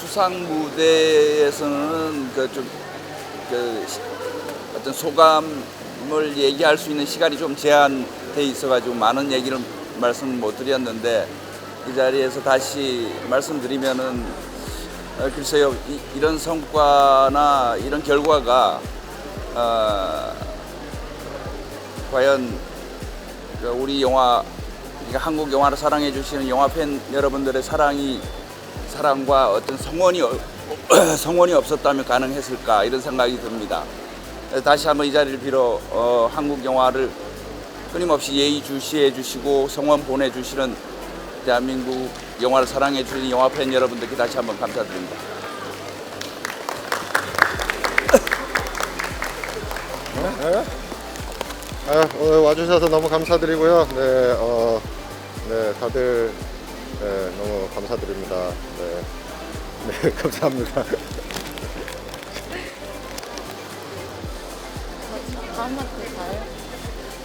수상 무대에서는 그좀 그 시- 어떤 소감을 얘기할 수 있는 시간이 좀 제한돼 있어가지고 많은 얘기를 말씀을 못 드렸는데 이 자리에서 다시 말씀드리면은 어, 글쎄요 이, 이런 성과나 이런 결과가 어, 과연 그 우리 영화 그러니까 한국 영화를 사랑해 주시는 영화 팬 여러분들의 사랑이 사랑과 어떤 성원이 어- 성원이 없었다면 가능했을까 이런 생각이 듭니다. 다시 한번 이 자리를 빌어 어, 한국 영화를 끊임없이 예의 주시해 주시고 성원 보내 주시는 대한민국 영화를 사랑해 주시는 영화 팬 여러분들께 다시 한번 감사드립니다. 아, 오늘 와주셔서 너무 감사드리고요. 네, 어, 네, 다들 네, 너무 감사드립니다. 네, 네, 감사합니다. 다음만 가요?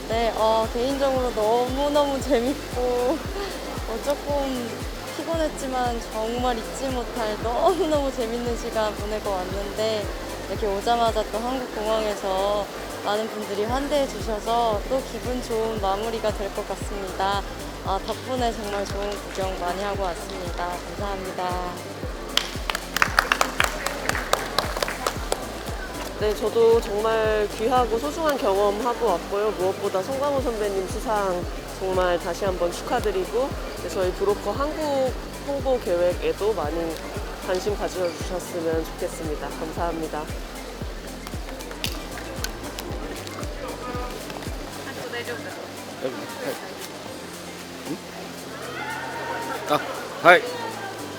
네, 어, 개인적으로 너무너무 재밌고 어, 조금 피곤했지만 정말 잊지 못할 너무너무 재밌는 시간 보내고 왔는데 이렇게 오자마자 또 한국 공항에서 많은 분들이 환대해 주셔서 또 기분 좋은 마무리가 될 것 같습니다. 아, 덕분에 정말 좋은 구경 많이 하고 왔습니다. 감사합니다. 네, 저도 정말 귀하고 소중한 경험하고 왔고요. 무엇보다 송강호 선배님 수상 정말 다시 한번 축하드리고 네, 저희 브로커 한국 홍보 계획에도 많이 관심 가져주셨으면 좋겠습니다. 감사합니다. あはい。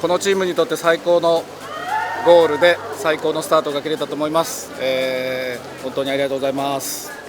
このチームにとって最高のゴールで最高のスタートが切れたと思います、えー本当にありがとうございます。